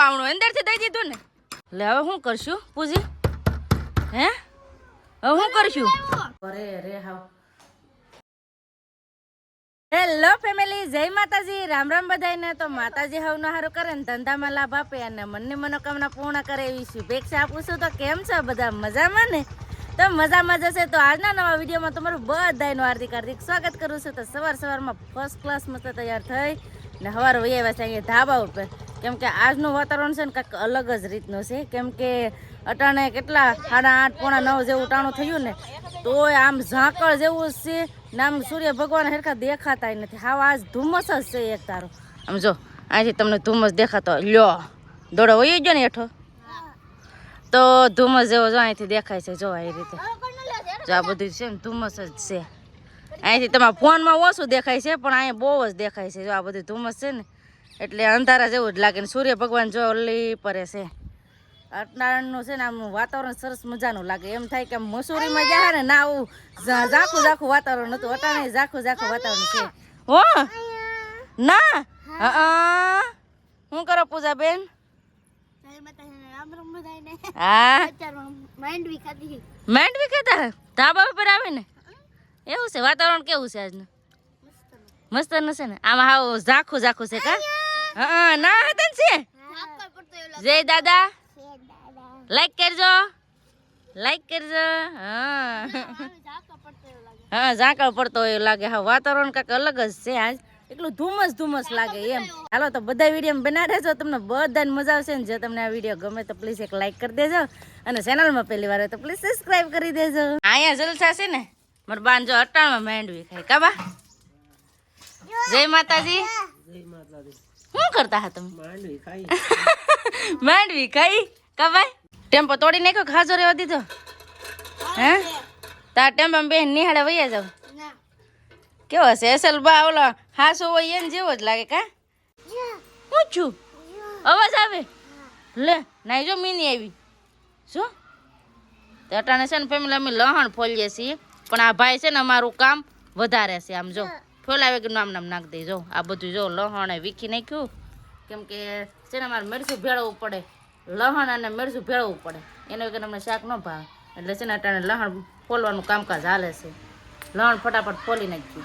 બાવણું અંદરથી દઈ દીધું ને. એટલે હવે શું કરશું પૂજી? હે? હવે શું કરશું? અરે અરે હા હેલો ફેમિલી જય માતાજી. રામ રામ બધાયને. તો માતાજી હવનો હારું કરે ને ધંધામાં લાભ આપે અને મનની મનોકામના પૂર્ણ કરે એવી શુભેચ્છા આપું છું. તો કેમ છો બધા? મજામાં ને? તો મજામાં જશે તો આજના નવા વિડીયોમાં તમારું બધાનું હાર્દિક હાર્દિક સ્વાગત કરું છું. તો સવાર સવારમાં ફર્સ્ટ ક્લાસ મસ્ત તૈયાર થઈ ને સવારે વહી આવ્યા છે. અહીંયા ધાબા ઉપર. કેમ કે આજનું વાતાવરણ છે ને કંઈક અલગ જ રીતનું છે. કેમ કે અટાણે કેટલા સાડા આઠ પોણા નવ જેવું ટાણું થયું ને, તોય આમ ઝાકળ જેવું છે ને આમ સૂર્ય ભગવાન હેરખા દેખાતા નથી. હાવ આજ ધુમ્મસ જ છે એક તારો. આમ જો અહીંથી તમને ધુમ્મસ દેખાતો લ્યો, દોડો વયો ગયો ને હેઠો. તો ધુમ્મસ જેવો જો અહીંથી દેખાય છે, જો એ રીતે. જો આ બધું છે ને ધુમ્મસ જ છે. અહીંથી તમારા ફોનમાં ઓછું દેખાય છે, પણ અહીંયા બહુ જ દેખાય છે. જો આ બધું ધુમ્મસ છે ને એટલે અંધારા જેવું જ લાગે ને સૂર્ય ભગવાન જો ઓલી પરે છે. અટનાળનું છે ને આમ વાતાવરણ સરસ મજાનું લાગે. એમ થાય કે મસૂરીમાં ગયા ને ના આવું ઝાખું ઝાખું વાતાવરણ હતું. અટાણે ઝાખું ઝાખું વાતાવરણ છે. હો? ના? હા. શું કરો પૂજા બેન હા. માંડવી કહેતા ધાબા ઉપર આવે ને? એવું છે. વાતાવરણ કેવું છે આજનું? મસ્ત છે ને? આમાં હાવ ઝાખું ઝાખું છે કા? હા ના હતા છે? જય દાદા. લાઈક કરજો. લાઈક કરજો. હા. હા ઝાકળ પડતો હોય એવું લાગે. હા વાતાવરણ કાંઈક અલગ જ છે આજ. એટલું ધુમ્મસ ધુમ્મસ લાગે એમ. હાલો તો બધા વીડિયો બના રહેજો. તમને બધાને મજા આવશે ને જો તમને આ વીડિયો ગમે તો પ્લીઝ એક લાઈક કરી દેજો. અને ચેનલમાં પહેલી વાર તો પ્લીઝ સબસ્ક્રાઈબ કરી દેજો. અહીંયા જલસા છે ને. મારે બાન જો અટાણમાં માંડવી ખાય કાબા જય માતાજી. શું કરતા હતા તમે? માંડવી ખાઈ. કવાય ટેમ્પો તોડી નાખ્યો ખાજો રહેવા દીધો? હે? તાર ટેમ્પો બેન નિહાળે વૈયા જાવ? કેવો છે? એસલ બા ઓલો હાસો હોય એને જેવો જ લાગે કા? ઊંચું અવાજ આવે? લે નાઈ જો મીની આવી. શું? તો અટાણે છે ને ફેમિલી અમે લહણ ફોલીએ છીએ. પણ આ ભાઈ છે ને અમારું કામ વધારે છે આમ જો. ફોલાવે કે નામ નામ નાખ દેજો. આ બધું જો લહણ વીખી નાખ્યું. કેમ કે છે ને અમારે મરચું ભેળવવું પડે. લહણ અને મરચું ભેળવવું પડે. એના વગર અમને શાક ન ભાવે. એટલે છે ને અટાણે લહણ ફોલવાનું કામકાજ હાલે છે. લહણ ફટાફટ ફોલી નાખ્યું.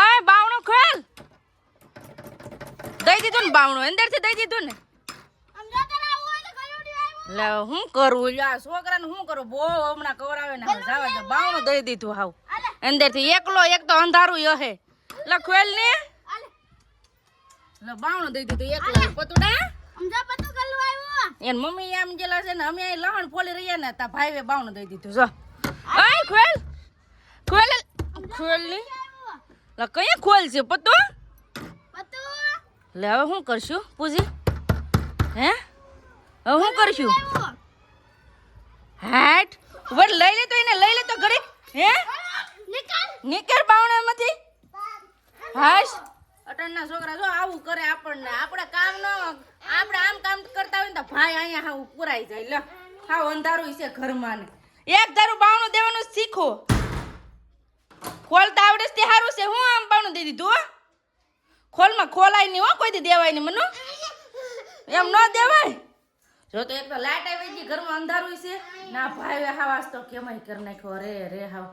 આ બાવણું ખોલ. દઈ દીધું ને બાવણું. અંદરથી દઈ દીધું ને. લે, હું કરું? લે છોકરાને શું કરું? બહુ હમણાં કવરાવે ને જાવા બાવણું દઈ દીધું હાવ. અંદરથી એકલો, એક તો અંધારું યહે લે ખોલ ને લે બાવણું દઈ દીધું એકલો પતુડા. એન મમ્મી એમ જેલા છે ને અમે અહીં લહણ ફોલી રહ્યા ને તા ભાઈએ બાવણો દઈ દીધું જો. આય ખોલ. ખોલ. ખોલની. લે કયા ખોલ છે પતુ? લે હવે શું કરશું પૂજી? હે? હવે શું કરશું? હાટ વડ લઈ લે તો એને લઈ લે તો ઘરે હે? નીકળ બાવણામાંથી હાશ. અટણના છોકરા જો આવું કરે આપણને. આપણે કામ ન આપણે આમ કામ કરતા હોય ને તો ભાઈ અહીંયા હાવ પુરાઈ જાય. લે હાવ અંધારું છે ઘરમાં ને. એક ધારું બાવણું દેવાનું શીખો. ખોલતા આવડે તે સારું છે. હું આમ બાવણું દઈ દીધું, હો? ખોલમાં ખોલાય નહીં, હો કોઈથી દેવાય નહીં મનો. એમ ન દેવાય? જો તો એક તો લાઈટ આવી ગઈ, ઘરમાં અંધારું છે. ના ભાઈ હાવાસ તો કેમાય કરી નાખ્યો. રે રે, હાવ.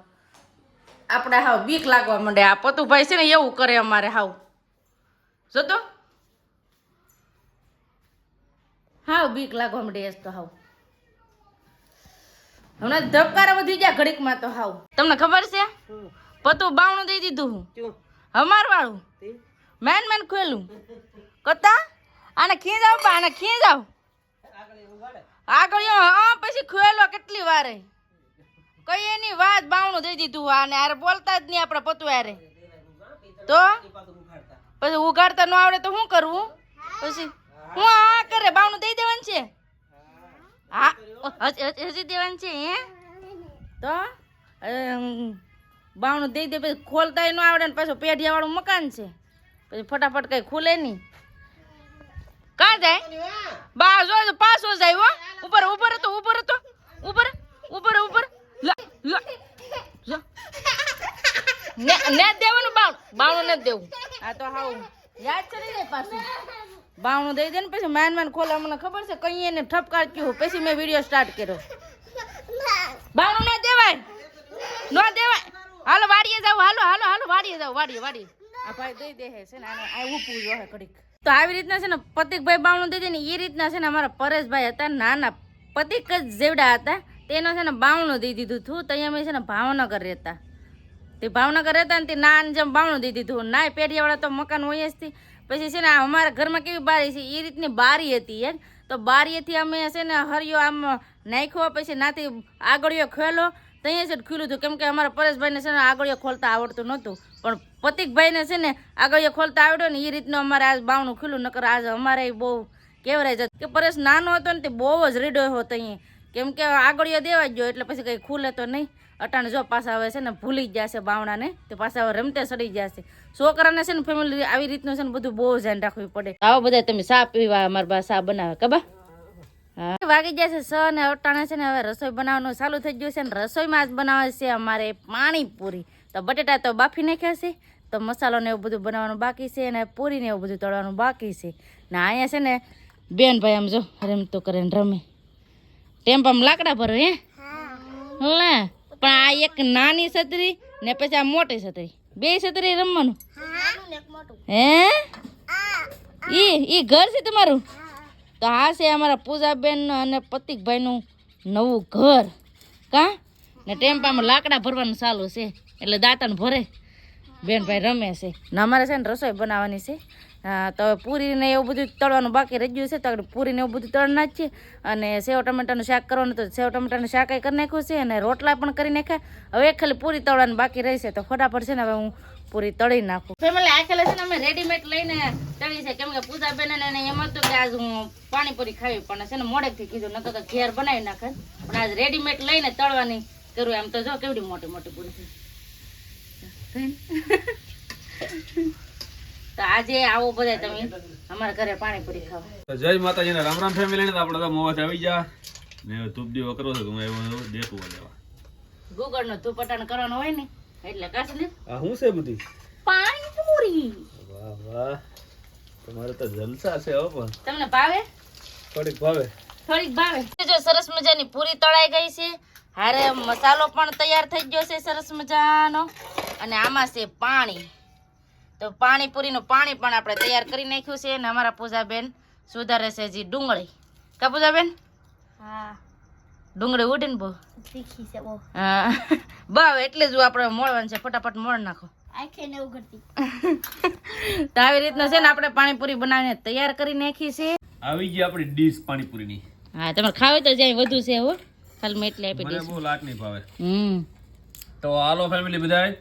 આપણે હાવ બીક લાગવા માંડે. આ પતુભાઈ છે ને એવું કરે અમારે હાવ. જો તો હાવ બીક લાગવા માંડે તો હાવ. હમણાં ધબકારા વધી ગયા ઘડીકમાં તો હાવ. તમને ખબર છે? પતુ બાવણું દઈ દીધું હું. અમાર વાળું મેન મેન ખોલું કતા? આને ખીજાવ આને ખીજાવ. આગળ પછી ખોયેલો કેટલી વારે. કઈ એની વાત બાવણું દઈ દીધું અને આરે બોલતા જ નહીં આપણે પતું આરે તો? પછી ઉગાડતા ન આવડે તો શું કરવું? પછી હું આ કરે? બાવણું દઈ દેવાનું છે? હા, હજી- દેવાનું છે, હે? તો? બાવણું દઈ દે, પછી ખોલતા ન આવડે ને પાછું પેઢિયાવાળું મકાન છે. પછી ફટાફટ કઈ ખુલે નહીં. કાં જાય? બા જો, પાછો જાય, હો. ઉપર ઉપર હતો ઉપર હતો. ઉપર ઉપર ઉપર. ને ને દેવાનું બાવણ. બાવણું નથી દેવું. આ તો હાવ યાદ ચડી જાય પાછું. બાવણું દઈ દે ને પછી માન માન ખોલે મને ખબર છે કઈ એને ઠપકારક્યું પછી મેં વીડિયો સ્ટાર્ટ કર્યો. બાવણું ના દેવાય. ન દેવાય. હાલો વાડીએ જાવ હાલો હાલો હાલો વાડીએ જાવ વાડીએ વાડીએ. આ ભાઈ દઈ દે છે ને આને આ ઊભું જો હે ઘડીક. તો આવી રીતના છે ને પતિકભાઈ બાવણું દઈ દે ને એ રીતના છે ને અમારા પરેશભાઈ હતા નાના પતિક જ જેવડા હતા. તેનો છે ને બાવણું દઈ દીધું હતું ત્યાં અમે છે ને ભાવનગર રહેતા. તે ભાવનગર રહેતા ને તે નાન જેમ બાવણું દઈ દીધું નાય પેઢીયાવાળા તો મકાન હોય જ પછી છે ને અમારા ઘરમાં કેવી બારી છે? એ રીતની બારી હતી યાર તો બારીએથી અમે છે ને હરિયો આમ નાખ્યો, પછી નાથી આગળિયો ખેલો. ત્યાં છે ખુલ્લું હતું. કેમ કે અમારા પરેશભાઈને છે ને આગળિયો ખોલતા આવડતું નહોતું. પણ પતિકભાઈને છે ને આગળિયો ખોલતા આવડ્યો ને એ રીતનું અમારે આજ બાવણું ખુલ્લું. નકર આજ અમારે બહુ કેવરાય જતું. કે પરેશ નાનો હતો ને તે બહુ જ રીડો હતો અહીંયા. કેમ કે આગળીઓ દેવા જ ગયો, એટલે પછી કંઈ ખુલે તો નહીં. અટાણે જો પાછા આવે છે ને ભૂલી જ જશે બાવણાને, તો પાછા રમતે સડી જશે. છોકરાને છે ને ફેમિલી આવી રીતનું છે ને બધું બહુ ધ્યાન રાખવું પડે. આવો બધા તમે સા પીવા, અમારા બા સા બનાવે કબા હા. વાગી છે સ ને અટાણે છે ને હવે રસોઈ બનાવવાનું ચાલુ થઈ ગયું છે ને રસોઈમાં જ બનાવે છે અમારે પાણીપુરી. તો બટેટા તો બાફી નાખ્યા છે, તો મસાલો ને એવું બધું બનાવવાનું બાકી છે અને પૂરી ને એવું બધું તળવાનું બાકી છે. ને અહીંયા છે ને બેન ભાઈ આમ જો રમતો કરે રમે. ટેમ્પામાં લાકડા ભરો હે? લે પણ આ એક નાની છત્રી ને પછી આ મોટી છત્રી. બે છત્રી રમવાનું? હે? ઈ ઈ ઘર છે તમારું? તો આ છે અમારા પૂજાબેન અને પતિકભાઈનું નવું ઘર. કા? ને ટેમ્પામાં લાકડા ભરવાનું ચાલુ છે. એટલે દાંતણ ભરે. બેનભાઈ રમે છે. ને અમારે છે ને રસોઈ બનાવવાની છે. હા, તો પૂરીને એવું બધું તળવાનું બાકી રહી ગયું છે. તો આપણે પૂરીને એવું બધું તળ નાખીએ અને સેવ ટમેટાનું શાક કરવાનું તો સેવ ટમેટાનું શાક એ કરી નાખ્યું છે અને રોટલા પણ કરી નાખ્યા. હવે ખાલી પૂરી તળવાનું બાકી રહેશે તો ફટાફટ છે ને હવે હું પૂરી તળી નાખું. ફેમિલી આખેલા છે ને અમે રેડીમેડ લઈને તળી છે કેમ કે પૂજા બેન એને એમ હતું કે આજ હું પાણીપુરી ખાવી પણ છે ને મોડેકથી કીધું નતો તો ઘેર બનાવી નાખે. પણ આજ રેડીમેડ લઈને તળવાની કરું એમ તો જો કેવડી મોટી મોટી પૂરી છે. તો આજે આવો બધા તમે. અમારા ઘરે પાણીપુરી ખાવા. તો જય માતાજી રામ રામ ફેમિલી ને આપણે તો મોવાથી આવી જા ને ધૂપ દીવો છે હું આવ્યો દેતું લેવા ગુગળ નો ધૂપટાણ કરવાનો હોય ને એટલે કાશ ને? આ શું છે બધી? પાણીપુરી. વાહ વાહ. તમારે તો જલસા છે હો પણ. તમને ભાવે? થોડીક ભાવે. થોડીક ભાવે. જો સરસ મજાની પૂરી તળાઈ ગઈ છે. હારે મસાલો પણ તૈયાર થઈ ગયો છે સરસ મજાનો. અને આમાં છે પાણી. તો પાણીપુરીનું પાણી પણ આપણે તૈયાર કરી નાખ્યું છે અને અમારા પૂજાબેન સુધારે છે જે ડુંગળી. કા પૂજાબેન? હા. ડુંગળી ઉડી ને બહુ. તીખી છે બહુ. હા. બાવ એટલે જ આપણે મોળવાનું છે. ફટાફટ મોળ નાખો. આંખે ને તો આવી રીતના છે ને આપણે પાણીપુરી બનાવીને તૈયાર કરી નાખી છે. આવી ગઈ આપણી ડીશ પાણીપુરીની. હા તમારે ખાવે તો જાય વધુ છે હો. ખાલી મેં એટલે આપી મને દઈશ. બહુ લાટ નહીં ભાવે. હમ. તો હાલો ફેમિલી બધાય.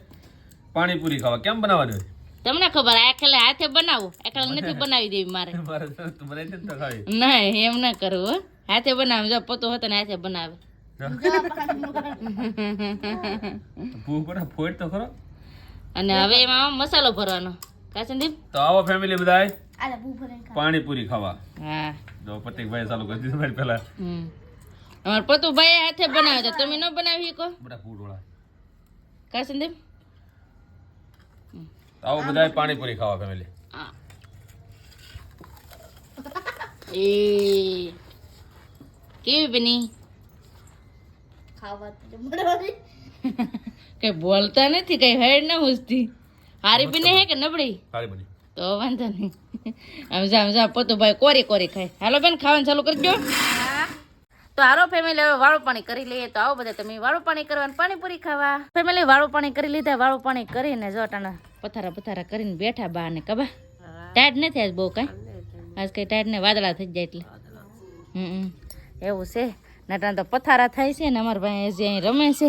પાણીપુરી ખાવા. કેમ બનાવવાનું તમને ખબર આ હાથે બનાવું એકલા નથી બનાવી દેવી મારે. મારે તો બનાવી દે તો ખાવી. ના એમ ના કરવું હાથે બનાવે જો પોતો હતો ને હાથે બનાવે. ફોડ તો ખરો. અને હવે એમાં મસાલો ભરવાનો. કા સંદીપ? તો આવો ફેમિલી બધાય. આલે બહુ ભરે પાણીપુરી ખાવા. હા. જો પતિકભાઈ ચાલુ કરી દીધું મારી પહેલા. હમ. અમાર પતુભાઈ હાથે બનાવ્યો તો તમે ન બનાવી શકો બધા ફૂડ વાળા. કા સંદીપ? આવો બધાય પાણીપુરી ખાવા ફેમિલી એ કેવી બની? ખાવા કઈ બોલતા નથી કઈ હેડ ના હુસતી હારી બની હે કે નબળી? હારી બની. તો વાંધો નહીં. સમજા સમજા પોતો ભાઈ કોરી કોરી ખાય. હાલો બેન ખાવાનું ચાલુ કરજો. તો આરો ફેમિલી હવે વાળું પાણી કરી લઈએ. તો આવો બધા તમે. વાળું પાણી કરવાનું પાણીપુરી ખાવા. ફેમિલી વાળું પાણી કરી લીધા વાળું પાણી કરીને જો ટાણા પથારા પથારા કરીને બેઠા બા ને કબા? ટાઈટ નથી આજ બહુ કાંઈ? આજ કઈ ટાઈટ ને વાદળા થઈ જાય એટલે. હમ એવું છે? નટા તો પથારા થાય છે ને અમારા ભાઈ હજી અહીં રમે છે.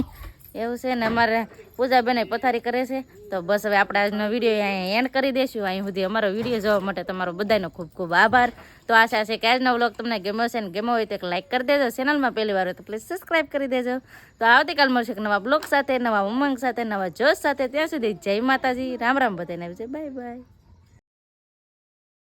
એવું છે ને અમારે પૂજાબેન પથારી કરે છે. તો બસ હવે આપણે આજનો વીડિયો અહીંયા એન્ડ કરી દઈશું. અહીં સુધી અમારો વીડિયો જોવા માટે તમારો બધાનો ખૂબ ખૂબ આભાર. તો આશા છે કે આજનો વ્લોગ તમને ગમ્યો છે ને ગમ્યો હોય તો એક લાઇક કરી દેજો. ચેનલમાં પહેલી વાર હોય તો પ્લીઝ સબસ્ક્રાઈબ કરી દેજો. તો આવતીકાલ મળશે નવા બ્લોગ સાથે, નવા ઉમંગ સાથે, નવા જોશ સાથે. ત્યાં સુધી જય માતાજી. રામ રામ બધાને. આવજે બાય બાય.